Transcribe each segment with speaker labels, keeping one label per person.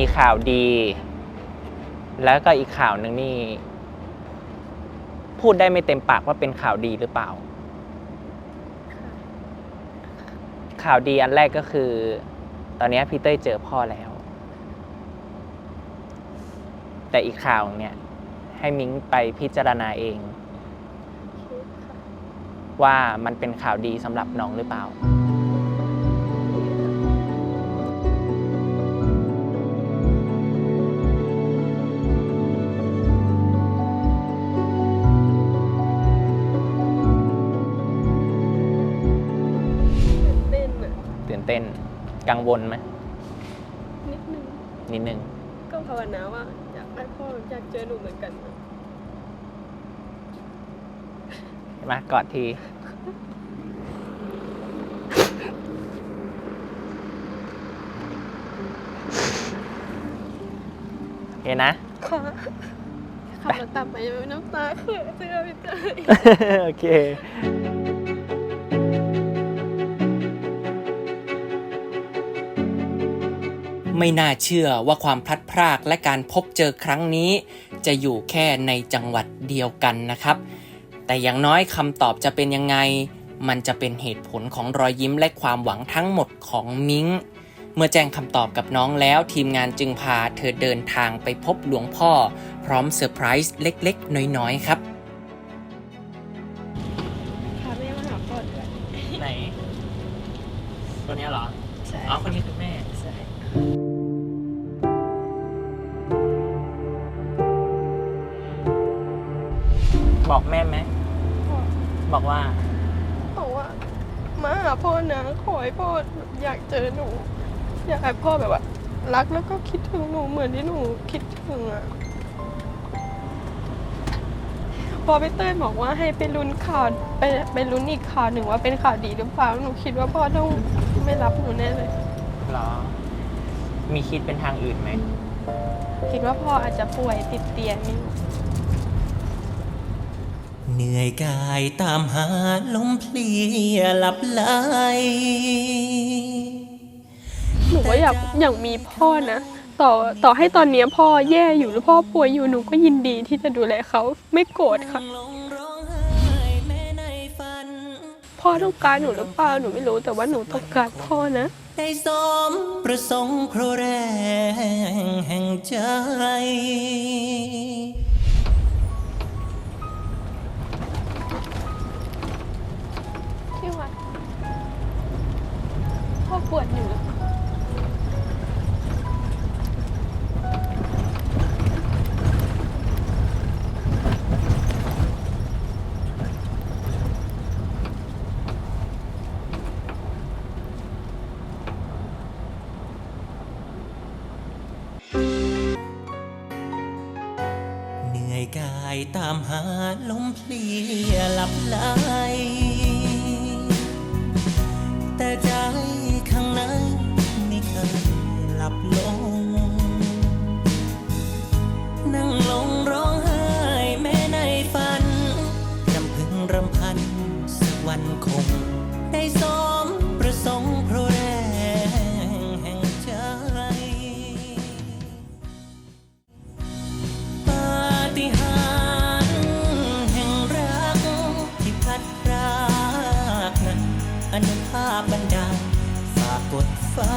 Speaker 1: มีข่าวดี แล้วก็อีกข่าวหนึ่งนี่ พูดได้ไม่เต็มปากว่าเป็นข่าวดีหรือเปล่า ข่าวดีอันแรกก็คือ ตอนนี้พี่เต้ยเจอพ่อแล้ว แต่อีกข่าวเนี่ย ให้มิ้งไปพิจารณาเอง ว่ามันเป็นข่าวดีสำหรับน้องหรือเปล่า
Speaker 2: ตื่น
Speaker 1: เต้นกังวลไหม
Speaker 2: นิดนึง
Speaker 1: นิดนึง
Speaker 2: ก็ภาวนาว่าอยากได้พ่ออยากเจอหนูเหมือนกันนะ
Speaker 1: มากอดทีเห็นนะ
Speaker 2: ค่ะขับรถตามไปยังไม่น้ำตาเขื่อเสื้อพี่เตย
Speaker 1: โอเค
Speaker 3: ไม่น่าเชื่อว่าความพลัดพรากและการพบเจอครั้งนี้ จะอยู่แค่ในจังหวัดเดียวกันนะครับ แต่อย่างน้อยคำตอบจะเป็นยังไง มันจะเป็นเหตุผลของรอยยิ้มและความหวังทั้งหมดของมิง้ง เมื่อแจ้งคำตอบกับน้องแล้วทีมงานจึงพาเธอเดินทางไปพบหลวงพ่อ พร้อมเซอร์ไพรส์เล็กๆ น้อยๆ ครับ
Speaker 2: พาแม่มาหาพ่อด้วย
Speaker 1: ไหนตัวนี้เหรอ
Speaker 2: ใช่
Speaker 1: อ๋อคนนี้คือแม่ บอกแม่ไหม
Speaker 2: พ่อ
Speaker 1: บอกว่า
Speaker 2: บอกว่ามาหาพ่อนะขอให้พ่ออยากเจอหนู อยากให้พ่อแบบว่า รักแล้วก็คิดถึงหนูเหมือนที่หนูคิดถึงอะพอพี่เต้ยบอกว่าให้ไปลุ้นข่าวไปไปลุ้นอีกข่าวหนึ่งว่าเป็นข่าวดีหรือเปล่าหนูคิดว่าพ่อต้องไม่รับหนูแน่เลย
Speaker 1: เหรอ มีคิดเป็นทางอื่นไหม
Speaker 2: คิดว่าพ่ออาจจะป่วยติดเตียงนี่
Speaker 3: เหนื่อยกายตามหาลมเพลียหลับไหล
Speaker 2: หนูก็อยากอยากมีพ่อนะต่อต่อให้ตอนเนี้ยพ่อแย่อยู่หรือพ่อป่วยอยู่หนูก็ยินดีที่จะดูแลเขาไม่โกรธค่ะ
Speaker 3: ลงร้องไห้แม้ในฝัน
Speaker 2: พ่อต้องการหนูหรือเปล่าหนูไม่รู้แต่ว่าหนูต้องการพ่อนะ
Speaker 3: ได้สมประสงค์เพราะแรงแห่งใจ
Speaker 2: ปวดอยู่
Speaker 3: เหนื่อยกายตามหาลมเพลียหลับไหล คง ได้สมประสงค์เพราะแรงแห่งใจปาฏิหาริย์แห่งรักที่พัดพรากนั้นอนุภาพบันดาลฝากกดฟ้า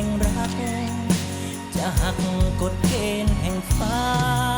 Speaker 3: ห่งรัก จะหักกฎเกณฑ์แห่งฟ้า